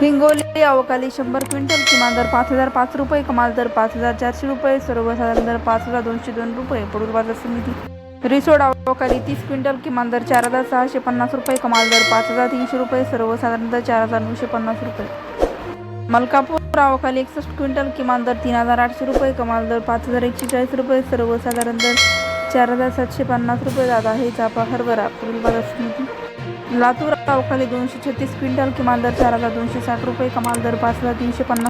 हिंगोली अवकाली शंभर क्विंटल किमान दर पाच हजार पाच रुपये कमाल दर पाच हजार चारशे रुपये सर्वसाधारण दर पाच हजार दोनशे दोन रुपये पुढील बाजार समिती. रिसोड अवकाली तीस क्विंटल किमान दर चार हजार सहाशे पन्नास रुपये कमाल दर पाच हजार तीनशे रुपये सर्वसाधारण दर चार हजार नऊशे पन्नास रुपये. मलकापूर अवकाली एकसष्ट क्विंटल किमान दर तीन हजार आठशे रुपये कमाल दर पाच हजार एकशे चाळीस रुपये सर्वसाधारण दर चार हजार सातशे पन्नास रुपये जात आहे. चापा हरभरा पुढील बाजार समिती. लातूर अवकाळी दोनशे छत्तीस क्विंटल किमान दर चार हजार दोनशे साठ रुपये कमाल दर पाच हजार तीनशे पन्नास